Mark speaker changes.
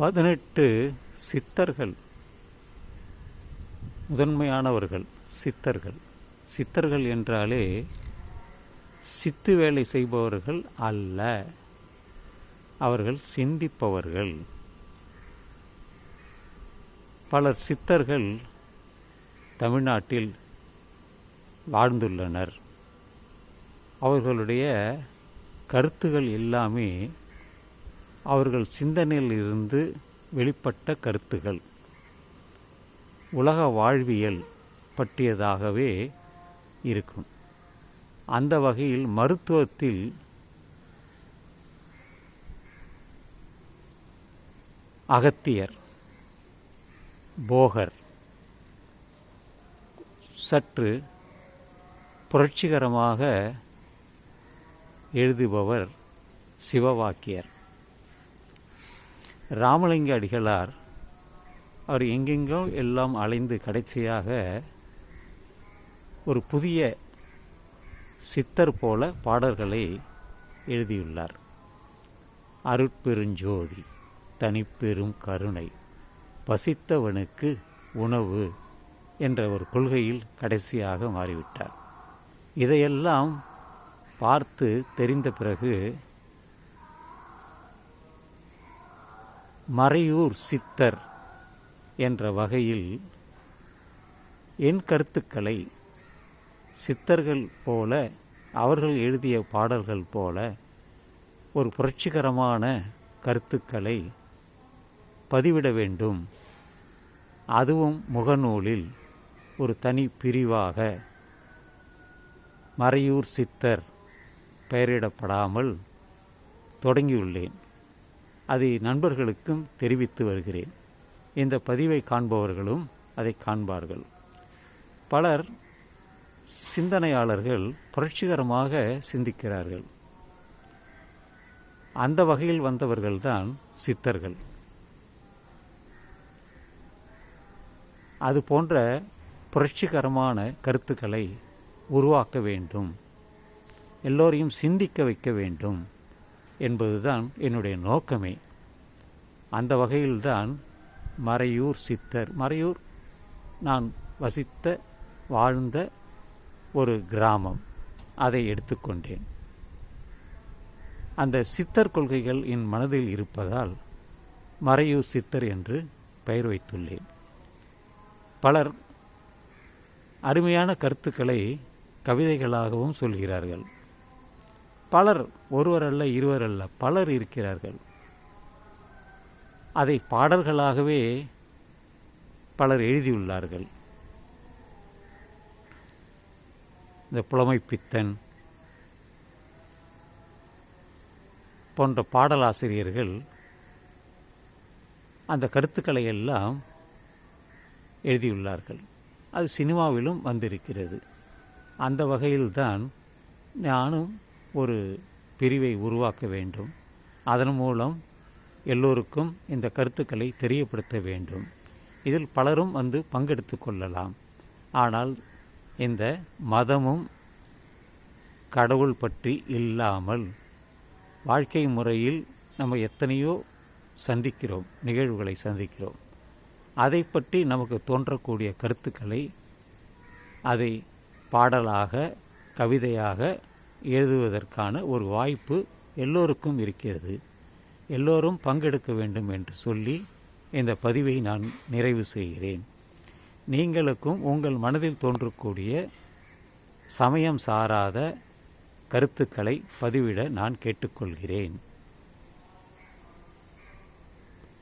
Speaker 1: பதினெட்டு சித்தர்கள். முதன்மையானவர்கள் சித்தர்கள். சித்தர்கள் என்றாலே சித்து வேலை செய்பவர்கள் அல்ல. அவர்கள் சிந்திப்பவர்கள். பலர் சித்தர்கள் தமிழ்நாட்டில் வாழ்ந்துள்ளனர். அவர்களுடைய கருத்துகள் எல்லாமே அவர்கள் சிந்தனையில் இருந்து வெளிப்பட்ட கருத்துகள். உலக வாழ்வியல் பற்றியதாகவே இருக்கும். அந்த வகையில் மருத்துவத்தில் அகத்தியர் போகர் சற்று புரட்சிகரமாக எழுதுபவர் சிவவாக்கியர். ராமலிங்க அடிகளார் அவர் எங்கெங்கோ எல்லாம் அலைந்து கடைசியாக ஒரு புதிய சித்தர் போல பாடல்களை எழுதியுள்ளார். அருட்பெருஞ்சோதி தனிப்பெரும் கருணை பசித்தவனுக்கு உணவு என்ற ஒரு கொள்கையில் கடைசியாக மாறிவிட்டார். இதையெல்லாம் பார்த்து தெரிந்த பிறகு மறையூர் சித்தர் என்ற வகையில் என் கருத்துக்களை சித்தர்கள் போல அவர்கள் எழுதிய பாடல்கள் போல ஒரு புரட்சிகரமான கருத்துக்களை பதிவிட வேண்டும். அதுவும் முகநூலில் ஒரு தனி பிரிவாக மறையூர் சித்தர் பெயரிடப்படாமல் தொடங்கியுள்ளேன். அதை நண்பர்களுக்கும் தெரிவித்து வருகிறேன். இந்த பதிவை காண்பவர்களும் அதை காண்பார்கள். பலர் சிந்தனையாளர்கள் புரட்சிகரமாக சிந்திக்கிறார்கள். அந்த வகையில் வந்தவர்கள்தான் சித்தர்கள். அது போன்ற புரட்சிகரமான கருத்துக்களை உருவாக்க வேண்டும். எல்லோரையும் சிந்திக்க வைக்க வேண்டும். என்பதுதான் என்னுடைய நோக்கமே. அந்த வகையில்தான் மறையூர் சித்தர் மறையூர் நான் வசித்த வாழ்ந்த ஒரு கிராமம் அதை எடுத்துக்கொண்டேன். அந்த சித்தர் கொள்கைகள் என் மனதில் இருப்பதால் மறையூர் சித்தர் என்று பெயர் வைத்துள்ளேன். பலர் அருமையான கருத்துக்களை கவிதைகளாகவும் சொல்கிறார்கள். பலர் ஒருவர் அல்ல இருவர் அல்ல பலர் இருக்கிறார்கள். அதை பாடல்களாகவே பலர் எழுதியுள்ளார்கள். இந்த புலமைப்பித்தன் போன்ற பாடலாசிரியர்கள் அந்த கருத்துக்களை எல்லாம் எழுதியுள்ளார்கள். அது சினிமாவிலும் வந்திருக்கிறது. அந்த வகையில்தான் நானும் ஒரு பிரிவை உருவாக்க வேண்டும். அதன் மூலம் எல்லோருக்கும் இந்த கருத்துக்களை தெரியப்படுத்த வேண்டும். இதில் பலரும் வந்து பங்கெடுத்து கொள்ளலாம். ஆனால் இந்த மதமும் கடவுள் பற்றி இல்லாமல் வாழ்க்கை முறையில் நம்ம எத்தனையோ சந்திக்கிறோம் நிகழ்வுகளை சந்திக்கிறோம். அதை பற்றி நமக்கு தோன்றக்கூடிய கருத்துக்களை அதை பாடலாக கவிதையாக எழுதுவதற்கான ஒரு வாய்ப்பு எல்லோருக்கும் இருக்கிறது. எல்லோரும் பங்கெடுக்க வேண்டும் என்று சொல்லி இந்த பதிவை நான் நிறைவு செய்கிறேன். நீங்களுக்கும் உங்கள் மனதில் தோன்றக்கூடிய சமயம் சாராத கருத்துக்களை பதிவிட நான் கேட்டுக்கொள்கிறேன்.